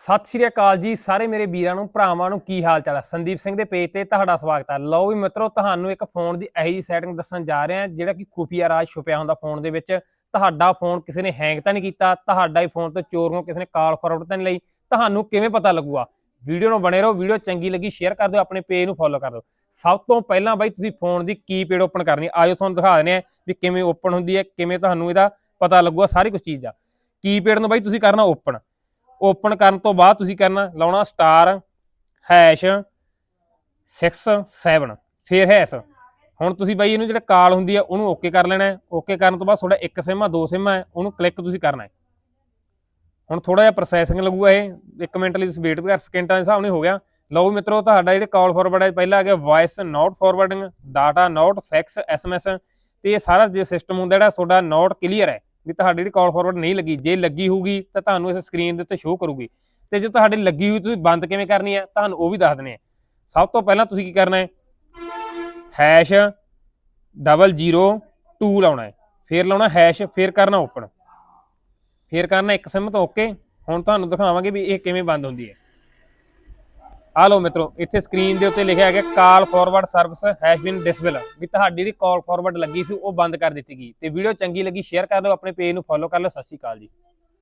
ਸਤਿ ਸ਼੍ਰੀ ਅਕਾਲ ਜੀ ਸਾਰੇ ਮੇਰੇ ਵੀਰਾਂ ਨੂੰ, ਭਰਾਵਾਂ ਨੂੰ ਕੀ ਹਾਲ ਚਾਲ ਹੈ ਸੰਦੀਪ ਸਿੰਘ ਦੇ ਪੇਜ ਤੇ ਤੁਹਾਡਾ ਸਵਾਗਤ ਹੈ ਲਓ ਵੀ ਮਿੱਤਰੋ, ਤੁਹਾਨੂੰ ਇੱਕ ਫੋਨ ਦੀ ਇਹੋ ਜਿਹੀ ਸੈਟਿੰਗ ਦੱਸਣ ਜਾ ਰਹੇ ਹਾਂ ਜਿਹੜਾ ਕਿ ਖੁਫੀਆ ਰਾਜ ਛੁਪਿਆ ਹੁੰਦਾ ਫੋਨ ਦੇ ਵਿੱਚ। ਤੁਹਾਡਾ ਫੋਨ ਕਿਸੇ ਨੇ ਹੈਂਗ ਤਾਂ ਨਹੀਂ ਕੀਤਾ, ਤੁਹਾਡਾ ਹੀ ਫੋਨ ਤੋਂ ਚੋਰ ਨੂੰ ਕਿਸੇ ਨੇ ਕਾਲ ਫਾਰਵਰਡ ਤਾਂ ਨਹੀਂ ਲਈ। ਤੁਹਾਨੂੰ ਕਿਵੇਂ ਪਤਾ ਲੱਗੂਗਾ? ਵੀਡੀਓ ਨੂੰ ਬਣੇ ਰਹੋ, ਵੀਡੀਓ ਚੰਗੀ ਲੱਗੀ ਸ਼ੇਅਰ ਕਰ ਦਿਓ, ਆਪਣੇ ਪੇਜ ਨੂੰ ਫੋਲੋ ਕਰ ਦਿਓ। ਸਭ ਤੋਂ ਪਹਿਲਾਂ ਬਾਈ, ਤੁਸੀਂ ਫੋਨ ਦੀ ਕੀਪੈਡ ਓਪਨ ਕਰਨੀ ਹੈ। ਆਜੋ ਤੁਹਾਨੂੰ ਦਿਖਾ ਦਿੰਦੇ ਆ ਵੀ ਕਿਵੇਂ ਓਪਨ ਹੁੰਦੀ ਹੈ, ਕਿਵੇਂ ਤੁਹਾਨੂੰ ਇਹਦਾ ਪਤਾ ਲੱਗੂਗਾ ਸਾਰੀ ਕੁਝ ਚੀਜ਼ ਦਾ। ਕੀਪੈਡ ਨੂੰ ਬਾਈ, ਤੁਸੀਂ ਕਰਨਾ ਓਪਨ ਓਪਨ ਕਰਨ ਤੋਂ ਬਾਅਦ ਤੁਸੀਂ ਕਰਨਾ ਲਾਉਣਾ ਸਟਾਰ, ਹੈਸ਼ 67 ਫਿਰ ਹੈਸ਼। ਹੁਣ ਤੁਸੀਂ ਬਾਈ ਇਹਨੂੰ ਜਿਹੜਾ ਕਾਲ ਹੁੰਦੀ ਹੈ ਉਹਨੂੰ ਓਕੇ ਕਰ ਲੈਣਾ ਓਕੇ ਕਰਨ ਤੋਂ ਬਾਅਦ ਤੁਹਾਡਾ ਇੱਕ ਸਿਮ ਆ, ਦੋ ਸਿਮ ਆ, ਉਹਨੂੰ ਕਲਿੱਕ ਤੁਸੀਂ ਕਰਨਾ ਹੈ। ਹੁਣ ਥੋੜਾ ਜਿਹਾ ਪ੍ਰੋਸੈਸਿੰਗ ਲੱਗੂਗਾ ਇਹ। 1 ਮਿੰਟ ਲਈ ਤੁਸੀਂ ਵੇਟ ਕਰ, ਸਕਿੰਟਾਂ ਦੇ ਹਿਸਾਬ ਨਾਲ ਹੋ ਗਿਆ। ਲਓ ਮਿੱਤਰੋ, ਤੁਹਾਡਾ ਜਿਹੜਾ ਕਾਲ ਫਾਰਵਰਡ ਹੈ ਪਹਿਲਾਂ ਆ ਗਿਆ voice not forwarding data not fax SMS ਤੇ ਇਹ ਸਾਰਾ ਜੇ ਸਿਸਟਮ ਹੁੰਦਾ ਜਿਹੜਾ, ਤੁਹਾਡਾ ਨਾਟ ਕਲੀਅਰ ਹੈ। ਵੀ ਤੁਹਾਡੀ ਜਿਹੜੀ ਕਾਲ ਫਾਰਵਰਡ ਨਹੀਂ ਲੱਗੀ, ਜੇ ਲੱਗੀ ਹੋਊਗੀ ਤਾਂ ਤੁਹਾਨੂੰ ਇਸ ਸਕਰੀਨ ਦੇ ਉੱਤੇ ਸ਼ੋਅ ਕਰੂਗੀ। ਤੇ ਜੇ ਤੁਹਾਡੀ ਲੱਗੀ ਹੋਈ ਤੁਸੀਂ ਬੰਦ ਕਿਵੇਂ ਕਰਨੀ ਹੈ, ਤੁਹਾਨੂੰ ਉਹ ਵੀ ਦੱਸ ਦਨੇ ਆ ਸਭ ਤੋਂ ਪਹਿਲਾਂ ਤੁਸੀਂ ਕੀ ਕਰਨਾ ਹੈ? ਹੈਸ਼ 002 ਲਾਉਣਾ ਹੈ। ਫਿਰ ਲਾਉਣਾ ਹੈਸ਼ ਫਿਰ ਕਰਨਾ ਓਪਨ ਫਿਰ ਕਰਨਾ ਇੱਕ ਸਿਮ ਤੋਂ ਓਕੇ ਹੁਣ ਤੁਹਾਨੂੰ ਦਿਖਾਵਾਂਗੇ ਵੀ ਇਹ ਕਿਵੇਂ ਬੰਦ ਹੁੰਦੀ ਹੈ। ਆ ਲਓ ਮਿੱਤਰੋ, ਇੱਥੇ ਸਕਰੀਨ ਦੇ ਉੱਤੇ ਲਿਖਿਆ ਹੈਗਾ call forward service has been disable ਵੀ ਤੁਹਾਡੀ ਜਿਹੜੀ ਕਾਲ ਫਾਰਵਰਡ ਲੱਗੀ ਸੀ, ਉਹ ਬੰਦ ਕਰ ਦਿੱਤੀ ਗਈ। ਤੇ ਵੀਡੀਓ ਚੰਗੀ ਲੱਗੀ ਸ਼ੇਅਰ ਕਰ ਦਿਓ, ਆਪਣੇ ਪੇਜ ਨੂੰ ਫੋਲੋ ਕਰ ਲਓ। ਸਤਿ ਸ਼੍ਰੀ ਅਕਾਲ ਜੀ।